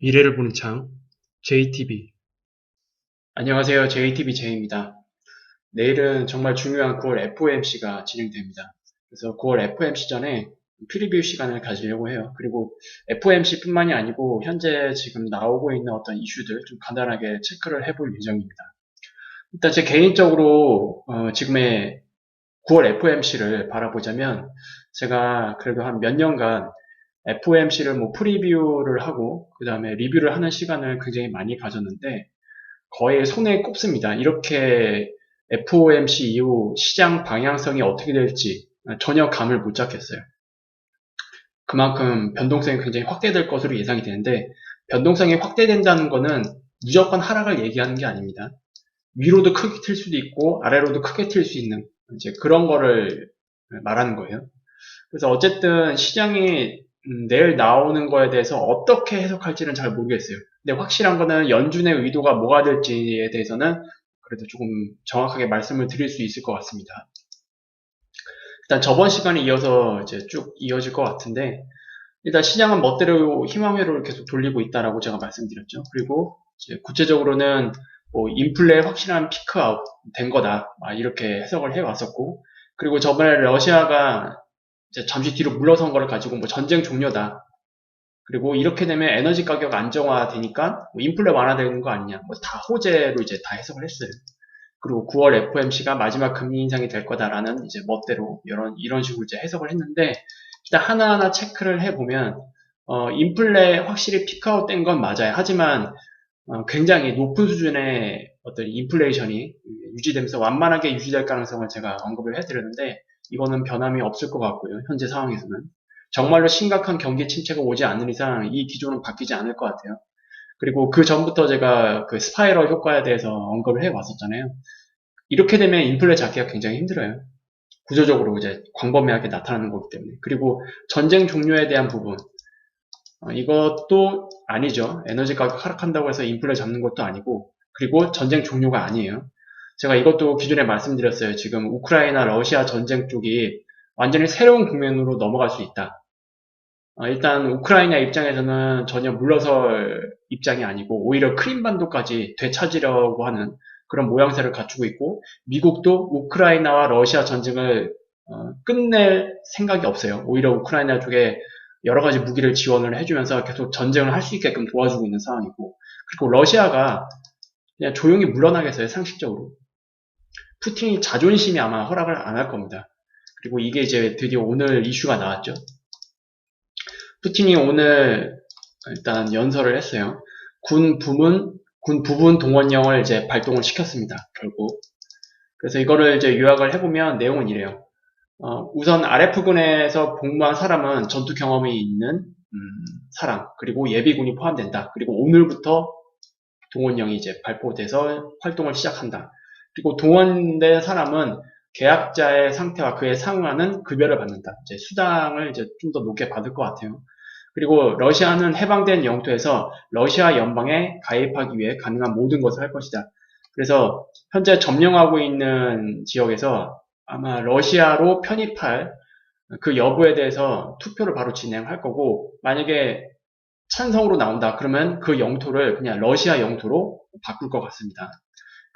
미래를 보는 창, JTB. 안녕하세요. JTBJ입니다. 내일은 정말 중요한 9월 FOMC가 진행됩니다. 그래서 9월 FOMC 전에 프리뷰 시간을 가지려고 해요. 그리고 FOMC뿐만이 아니고 현재 지금 나오고 있는 어떤 이슈들 좀 간단하게 체크를 해볼 예정입니다. 일단 제 개인적으로 어, 지금의 9월 FOMC를 바라보자면 제가 그래도 한 몇 년간 FOMC를 뭐 프리뷰를 하고 그 다음에 리뷰를 하는 시간을 굉장히 많이 가졌는데 거의 손에 꼽습니다. 이렇게 FOMC 이후 시장 방향성이 어떻게 될지 전혀 감을 못 잡겠어요. 그만큼 변동성이 굉장히 확대될 것으로 예상이 되는데 변동성이 확대된다는 것은 무조건 하락을 얘기하는 게 아닙니다. 위로도 크게 틀 수도 있고 아래로도 크게 틀 수 있는 이제 그런 거를 말하는 거예요. 그래서 어쨌든 시장이 음, 내일 나오는 거에 대해서 어떻게 해석할지는 잘 모르겠어요. 근데 확실한 거는 연준의 의도가 뭐가 될지에 대해서는 그래도 조금 정확하게 말씀을 드릴 수 있을 것 같습니다. 일단 저번 시간에 이어서 이제 쭉 이어질 것 같은데 일단 시장은 멋대로 희망회로를 계속 돌리고 있다라고 제가 말씀드렸죠. 그리고 구체적으로는 뭐 인플레 확실한 피크아웃 된 거다 이렇게 해석을 해왔었고 그리고 저번에 러시아가 잠시 뒤로 물러선 거를 가지고 뭐 전쟁 종료다. 그리고 이렇게 되면 에너지 가격 안정화되니까 뭐 인플레 완화되는 거 아니냐. 뭐 다 호재로 이제 다 해석을 했어요. 그리고 9월 FOMC가 마지막 금리 인상이 될 거다라는 이제 멋대로 이런 이런 식으로 이제 해석을 했는데 일단 하나하나 체크를 해보면 어, 인플레 확실히 피크아웃 된 건 맞아요. 하지만 어, 굉장히 높은 수준의 어떤 인플레이션이 유지되면서 완만하게 유지될 가능성을 제가 언급을 해드렸는데 이거는 변함이 없을 것 같고요. 현재 상황에서는. 정말로 심각한 경기 침체가 오지 않는 이상 이 기조는 바뀌지 않을 것 같아요. 그리고 그 전부터 제가 그 스파이럴 효과에 대해서 언급을 해 왔었잖아요. 이렇게 되면 인플레 잡기가 굉장히 힘들어요. 구조적으로 이제 광범위하게 나타나는 거기 때문에. 그리고 전쟁 종료에 대한 부분. 어, 이것도 아니죠. 에너지 가격 하락한다고 해서 인플레 잡는 것도 아니고, 그리고 전쟁 종료가 아니에요. 제가 이것도 기존에 말씀드렸어요. 지금 우크라이나 러시아 전쟁 쪽이 완전히 새로운 국면으로 넘어갈 수 있다. 어, 일단 우크라이나 입장에서는 전혀 물러설 입장이 아니고 오히려 크림반도까지 되찾으려고 하는 그런 모양새를 갖추고 있고 미국도 우크라이나와 러시아 전쟁을 어, 끝낼 생각이 없어요. 오히려 우크라이나 쪽에 여러 가지 무기를 지원을 해주면서 계속 전쟁을 할 수 있게끔 도와주고 있는 상황이고 그리고 러시아가 그냥 조용히 물러나겠어요 상식적으로 푸틴이 자존심이 아마 허락을 안 할 겁니다. 그리고 이게 이제 드디어 오늘 이슈가 나왔죠. 푸틴이 오늘 일단 연설을 했어요. 군 부문, 군 부분 동원령을 이제 발동을 시켰습니다. 결국. 그래서 이거를 이제 요약을 해보면 내용은 이래요. 어, 우선 RF군에서 복무한 사람은 전투 경험이 있는 음, 사람 그리고 예비군이 포함된다. 그리고 오늘부터 동원령이 이제 발표돼서 활동을 시작한다. 그리고 동원된 사람은 계약자의 상태와 그에 상응하는 급여를 받는다. 이제 수당을 이제 좀 더 높게 받을 것 같아요. 그리고 러시아는 해방된 영토에서 러시아 연방에 가입하기 위해 가능한 모든 것을 할 것이다. 그래서 현재 점령하고 있는 지역에서 아마 러시아로 편입할 그 여부에 대해서 투표를 바로 진행할 거고 만약에 찬성으로 나온다 그러면 그 영토를 그냥 러시아 영토로 바꿀 것 같습니다.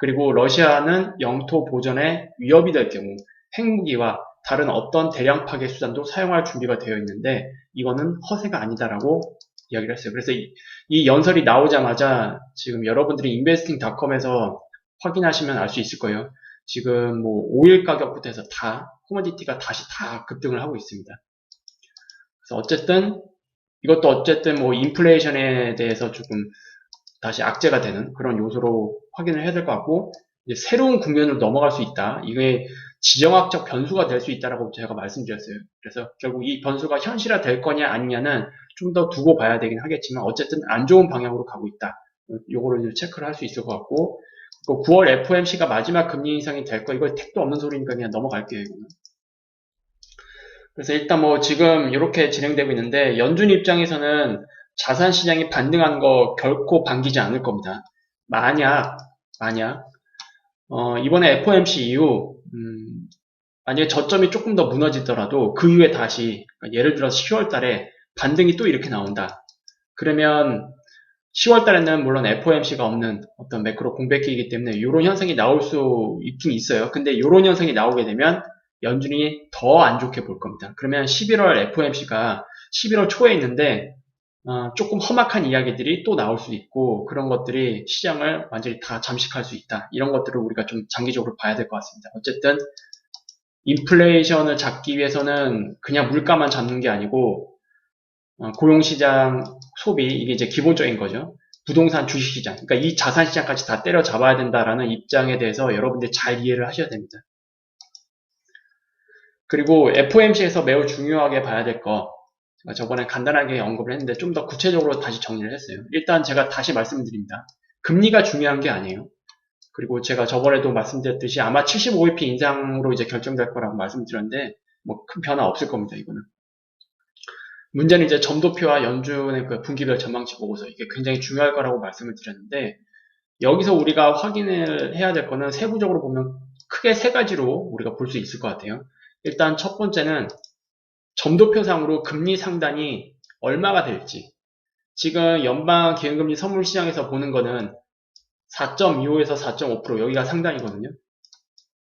그리고 러시아는 영토 보전에 위협이 될 경우 핵무기와 다른 어떤 대량 파괴 수단도 사용할 준비가 되어 있는데 이거는 허세가 아니다라고 이야기를 했어요. 그래서 이, 이 연설이 나오자마자 지금 여러분들이 인베스팅닷컴에서 확인하시면 알 수 있을 거예요. 지금 뭐 오일 가격부터 해서 다 코모디티가 다시 다 급등을 하고 있습니다. 그래서 어쨌든 이것도 어쨌든 뭐 인플레이션에 대해서 조금 다시 악재가 되는 그런 요소로 확인을 해야 될 것 같고 새로운 국면으로 넘어갈 수 있다. 이게 지정학적 변수가 될 수 있다라고 제가 말씀드렸어요. 그래서 결국 이 변수가 현실화 될 거냐 아니냐는 좀 더 두고 봐야 되긴 하겠지만 어쨌든 안 좋은 방향으로 가고 있다. 요거를 체크를 할 수 있을 것 같고 9월 FOMC가 마지막 금리 인상이 될 거 이거 택도 없는 소리니까 그냥 넘어갈게요. 이거는. 그래서 일단 뭐 지금 이렇게 진행되고 있는데 연준 입장에서는 자산 시장이 반등한 거 결코 반기지 않을 겁니다. 만약 만약 어, 이번에 FOMC 이후 음, 만약에 저점이 조금 더 무너지더라도 그 이후에 다시 그러니까 예를 들어서 10월 달에 반등이 또 이렇게 나온다. 그러면 10월 달에는 물론 FOMC가 없는 어떤 매크로 공백기이기 때문에 이런 현상이 나올 수 있긴 있어요. 근데 이런 현상이 나오게 되면 연준이 더 안 좋게 볼 겁니다. 그러면 11월 FOMC가 11월 초에 있는데 어, 조금 험악한 이야기들이 또 나올 수 있고 그런 것들이 시장을 완전히 다 잠식할 수 있다. 이런 것들을 우리가 좀 장기적으로 봐야 될 것 같습니다. 어쨌든 인플레이션을 잡기 위해서는 그냥 물가만 잡는 게 아니고 어, 고용시장, 소비 이게 이제 기본적인 거죠. 부동산, 주식시장, 그러니까 이 자산시장까지 다 때려 잡아야 된다라는 입장에 대해서 여러분들 잘 이해를 하셔야 됩니다. 그리고 FOMC에서 매우 중요하게 봐야 될 거, 제가 저번에 간단하게 언급을 했는데 좀 더 구체적으로 다시 정리를 했어요. 일단 제가 다시 말씀드립니다. 금리가 중요한 게 아니에요. 그리고 제가 저번에도 말씀드렸듯이 아마 75bp 인상으로 이제 결정될 거라고 말씀드렸는데 뭐 큰 변화 없을 겁니다. 이거는. 문제는 이제 점도표와 연준의 그 분기별 전망치 보고서 이게 굉장히 중요할 거라고 말씀을 드렸는데 여기서 우리가 확인을 해야 될 거는 세부적으로 보면 크게 세 가지로 우리가 볼 수 있을 것 같아요. 일단 첫 번째는 점도표상으로 금리 상단이 얼마가 될지 지금 연방 기준금리 선물 시장에서 보는 거는 4.25에서 4.5% 여기가 상단이거든요.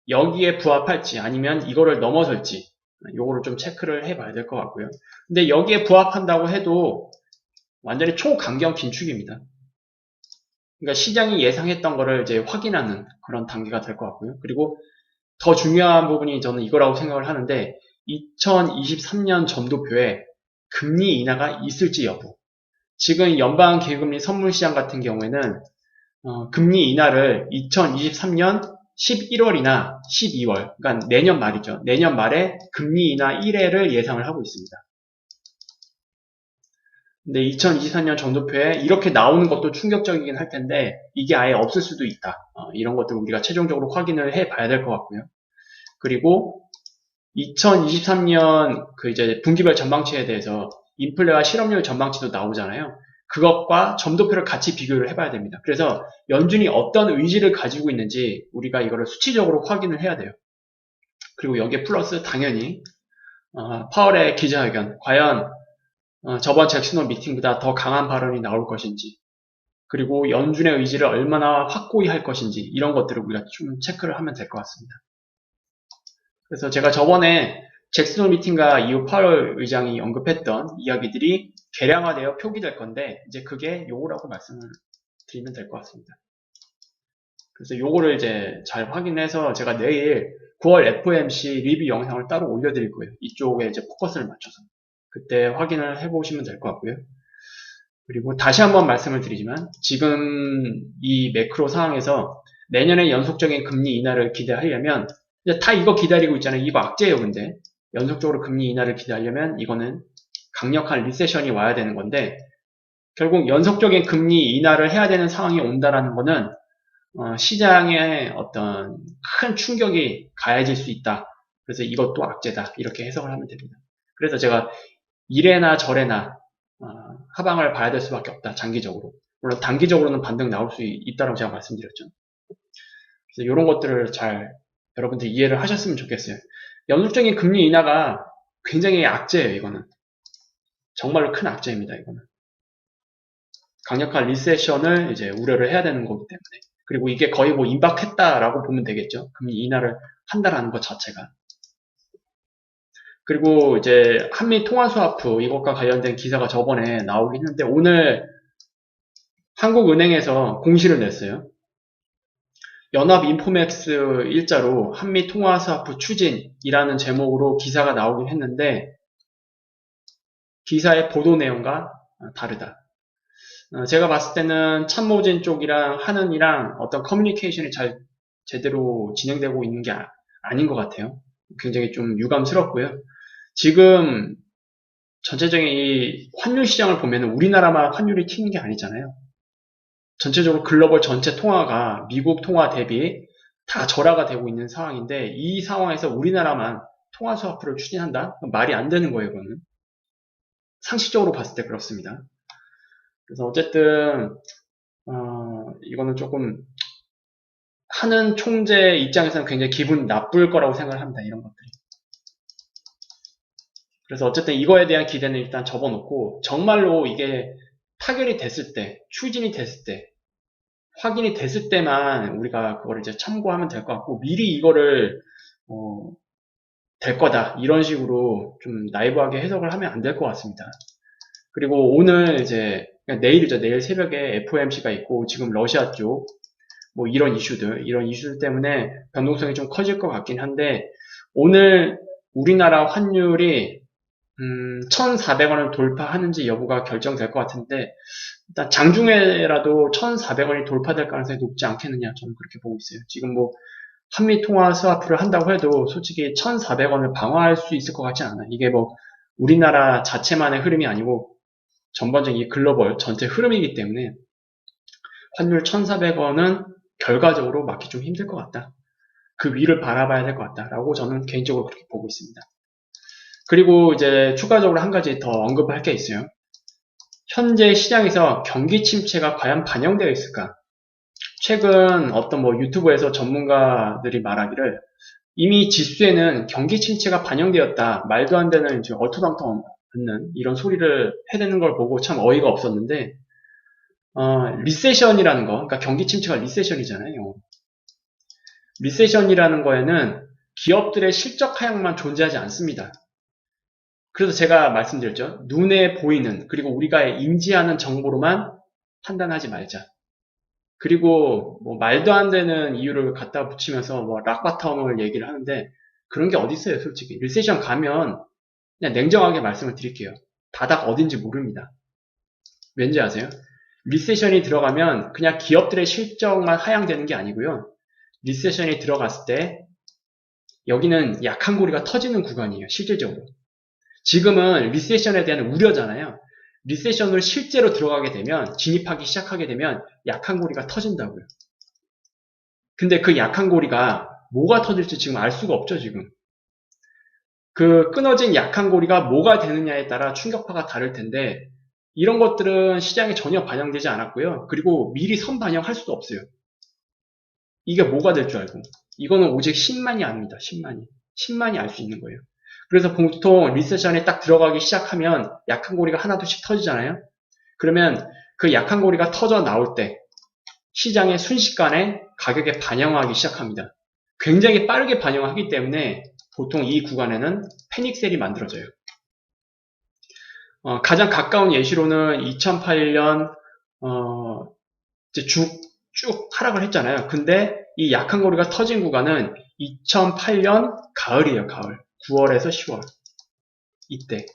여기에 부합할지 아니면 이거를 넘어설지 요거를 좀 체크를 해봐야 될 것 같고요. 근데 여기에 부합한다고 해도 완전히 초강경 긴축입니다. 그러니까 시장이 예상했던 거를 이제 확인하는 그런 단계가 될 것 같고요. 그리고 더 중요한 부분이 저는 이거라고 생각을 하는데 2023년 점도표에 금리 인하가 있을지 여부. 지금 연방 기금리 선물 시장 같은 경우에는 어, 금리 인하를 2023년 11월이나 12월, 그러니까 내년 말이죠. 내년 말에 금리 인하 1회를 예상을 하고 있습니다. 근데 2024년 점도표에 이렇게 나오는 것도 충격적이긴 할 텐데 이게 아예 없을 수도 있다. 어, 이런 것들 우리가 최종적으로 확인을 해 봐야 될 것 같고요. 그리고 2023년 그 이제 분기별 전망치에 대해서 인플레와 실업률 전망치도 나오잖아요. 그것과 점도표를 같이 비교를 해봐야 됩니다. 그래서 연준이 어떤 의지를 가지고 있는지 우리가 이거를 수치적으로 확인을 해야 돼요. 그리고 여기에 플러스 당연히 어, 파월의 기자회견 과연 어, 저번 잭슨홀 미팅보다 더 강한 발언이 나올 것인지 그리고 연준의 의지를 얼마나 확고히 할 것인지 이런 것들을 우리가 좀 체크를 하면 될 것 같습니다. 그래서 제가 저번에 잭슨홀 미팅과 이후 파월 의장이 언급했던 이야기들이 개량화되어 표기될 건데 이제 그게 요거라고 말씀을 드리면 될 것 같습니다. 그래서 요거를 이제 잘 확인해서 제가 내일 9월 FOMC 리뷰 영상을 따로 올려드릴 거예요. 이쪽에 이제 포커스를 맞춰서 그때 확인을 해보시면 될 것 같고요. 그리고 다시 한번 말씀을 드리지만 지금 이 매크로 상황에서 내년에 연속적인 금리 인하를 기대하려면 이제 다 이거 기다리고 있잖아요. 이거 악재예요, 근데 연속적으로 금리 인하를 기대하려면 이거는 강력한 리세션이 와야 되는 건데 결국 연속적인 금리 인하를 해야 되는 상황이 온다라는 거는 어, 시장에 어떤 큰 충격이 가해질 수 있다. 그래서 이것도 악재다. 이렇게 해석을 하면 됩니다. 그래서 제가 이래나 저래나 어, 하방을 봐야 될 수밖에 없다. 장기적으로. 물론 단기적으로는 반등 나올 수 있다고 제가 말씀드렸죠. 그래서 이런 것들을 잘 여러분들 이해를 하셨으면 좋겠어요. 연속적인 금리 인하가 굉장히 악재예요. 이거는. 정말로 큰 악재입니다. 이거는. 강력한 리세션을 이제 우려를 해야 되는 거기 때문에. 그리고 이게 거의 뭐 임박했다라고 보면 되겠죠. 금리 인하를 한다라는 것 자체가. 그리고 이제 한미 통화 스와프 이것과 관련된 기사가 저번에 나오긴 했는데 오늘 한국은행에서 공시를 냈어요. 연합 인포맥스 일자로 한미 통화 스와프 추진이라는 제목으로 기사가 나오긴 했는데 기사의 보도 내용과 다르다. 어, 제가 봤을 때는 참모진 쪽이랑 하는이랑 어떤 커뮤니케이션이 잘 제대로 진행되고 있는 게 아, 아닌 것 같아요. 굉장히 좀 유감스럽고요. 지금 전체적인 이 환율 시장을 보면 우리나라만 환율이 튀는 게 아니잖아요. 전체적으로 글로벌 전체 통화가 미국 통화 대비 다 절하가 되고 있는 상황인데 이 상황에서 우리나라만 통화 수화프를 추진한다? 말이 안 되는 거예요, 이거는. 상식적으로 봤을 때 그렇습니다. 그래서 어쨌든 어, 이거는 조금 하는 총재 입장에서는 굉장히 기분 나쁠 거라고 생각을 합니다. 이런 것들이. 그래서 어쨌든 이거에 대한 기대는 일단 접어놓고 정말로 이게 타결이 됐을 때, 추진이 됐을 때, 확인이 됐을 때만 우리가 그거를 이제 참고하면 될 것 같고, 미리 이거를, 어, 될 거다. 이런 식으로 좀 나이브하게 해석을 하면 안 될 것 같습니다. 그리고 오늘 이제, 그러니까 내일이죠. 내일 새벽에 FOMC가 있고, 지금 러시아 쪽, 뭐 이런 이슈들, 이런 이슈들 때문에 변동성이 좀 커질 것 같긴 한데, 오늘 우리나라 환율이 음, 1,400원을 돌파하는지 여부가 결정될 것 같은데 일단 장중에라도 1,400원이 돌파될 가능성이 높지 않겠느냐 저는 그렇게 보고 있어요. 지금 뭐 한미 통화 스와프를 한다고 해도 솔직히 1,400원을 방어할 수 있을 것 같지 않아요. 이게 뭐 우리나라 자체만의 흐름이 아니고 전반적인 이 글로벌 전체 흐름이기 때문에 환율 1,400원은 결과적으로 맞기 좀 힘들 것 같다. 그 위를 바라봐야 될 것 같다라고 저는 개인적으로 그렇게 보고 있습니다. 그리고 이제 추가적으로 한 가지 더 언급할 게 있어요. 현재 시장에서 경기 침체가 과연 반영되어 있을까? 최근 어떤 뭐 유튜브에서 전문가들이 말하기를 이미 지수에는 경기 침체가 반영되었다. 말도 안 되는 이제 얼토당토 않는 이런 소리를 해대는 걸 보고 참 어이가 없었는데, 어, 리세션이라는 거, 그러니까 경기 침체가 리세션이잖아요. 리세션이라는 거에는 기업들의 실적 하향만 존재하지 않습니다. 그래서 제가 말씀드렸죠. 눈에 보이는 그리고 우리가 인지하는 정보로만 판단하지 말자. 그리고 뭐 말도 안 되는 이유를 갖다 붙이면서 뭐 락바텀을 얘기를 하는데 그런 게 어디 있어요, 솔직히. 리세션 가면 그냥 냉정하게 말씀을 드릴게요. 바닥 어딘지 모릅니다. 왠지 아세요? 리세션이 들어가면 그냥 기업들의 실적만 하향되는 게 아니고요. 리세션이 들어갔을 때 여기는 약한 고리가 터지는 구간이에요. 실질적으로. 지금은 리세션에 대한 우려잖아요. 리세션을 실제로 들어가게 되면 진입하기 시작하게 되면 약한 고리가 터진다고요. 근데 그 약한 고리가 뭐가 터질지 지금 알 수가 없죠, 지금. 그 끊어진 약한 고리가 뭐가 되느냐에 따라 충격파가 다를 텐데 이런 것들은 시장에 전혀 반영되지 않았고요. 그리고 미리 선 반영할 수도 없어요. 이게 뭐가 될 줄 알고. 이거는 오직 10만이 아닙니다. 10만이. 10만이 알 수 있는 거예요. 그래서 보통 리세션에 딱 들어가기 시작하면 약한 고리가 하나둘씩 터지잖아요. 그러면 그 약한 고리가 터져 나올 때 시장의 순식간에 가격에 반영하기 시작합니다. 굉장히 빠르게 반영하기 때문에 보통 이 구간에는 패닉셀이 만들어져요. 어, 가장 가까운 예시로는 2008년 어, 이제 쭉, 쭉 하락을 했잖아요. 근데 이 약한 고리가 터진 구간은 2008년 가을이에요, 가을. 9월에서 10월. 이때.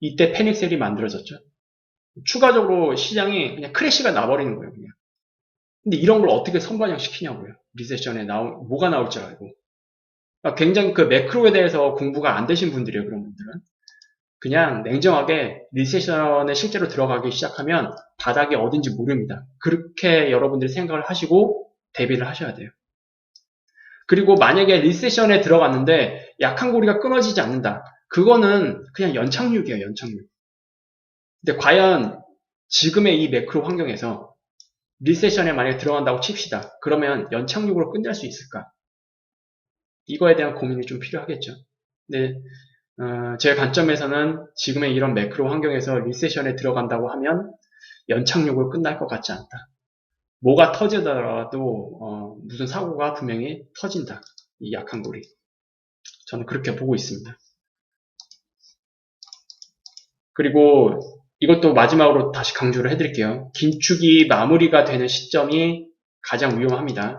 이때 패닉셀이 만들어졌죠. 추가적으로 시장이 그냥 크래시가 나버리는 거예요, 그냥. 근데 이런 걸 어떻게 선반영 시키냐고요. 리세션에 나올, 뭐가 나올 줄 알고. 그러니까 굉장히 그 매크로에 대해서 공부가 안 되신 분들이에요, 그런 분들은. 그냥 냉정하게 리세션에 실제로 들어가기 시작하면 바닥이 어딘지 모릅니다. 그렇게 여러분들이 생각을 하시고 대비를 하셔야 돼요. 그리고 만약에 리세션에 들어갔는데 약한 고리가 끊어지지 않는다. 그거는 그냥 연착륙이에요, 연착륙. 근데 과연 지금의 이 매크로 환경에서 리세션에 만약에 들어간다고 칩시다. 그러면 연착륙으로 끝낼 수 있을까? 이거에 대한 고민이 좀 필요하겠죠. 근데 어, 제 관점에서는 지금의 이런 매크로 환경에서 리세션에 들어간다고 하면 연착륙으로 끝날 것 같지 않다. 뭐가 터지더라도 어, 무슨 사고가 분명히 터진다. 이 약한 고리. 저는 그렇게 보고 있습니다. 그리고 이것도 마지막으로 다시 강조를 해드릴게요. 긴축이 마무리가 되는 시점이 가장 위험합니다.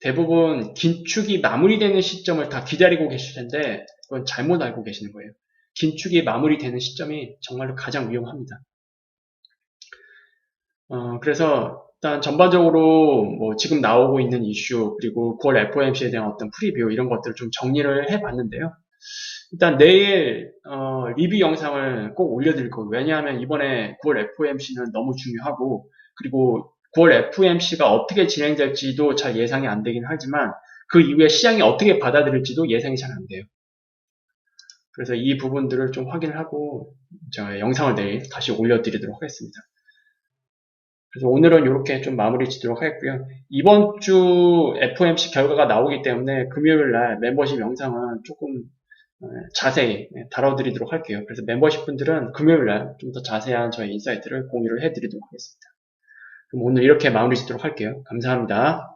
대부분 긴축이 마무리되는 시점을 다 기다리고 계실 텐데 그건 잘못 알고 계시는 거예요. 긴축이 마무리되는 시점이 정말로 가장 위험합니다. 어, 그래서 일단 전반적으로 뭐 지금 나오고 있는 이슈 그리고 9월 FOMC에 대한 어떤 프리뷰 이런 것들을 좀 정리를 해봤는데요. 일단 내일 어, 리뷰 영상을 꼭 올려드릴 거예요. 왜냐하면 이번에 9월 FOMC는 너무 중요하고 그리고 9월 FOMC가 어떻게 진행될지도 잘 예상이 안 되긴 하지만 그 이후에 시장이 어떻게 받아들일지도 예상이 잘 안 돼요. 그래서 이 부분들을 좀 확인을 하고 제가 영상을 내일 다시 올려드리도록 하겠습니다. 그래서 오늘은 이렇게 좀 마무리 짓도록 하겠고요. 이번 주 FOMC 결과가 나오기 때문에 금요일 날 멤버십 영상은 조금 어, 자세히 네, 다뤄드리도록 할게요. 그래서 멤버십 분들은 금요일 날 좀 더 자세한 저희 인사이트를 공유를 해드리도록 하겠습니다. 그럼 오늘 이렇게 마무리 짓도록 할게요. 감사합니다.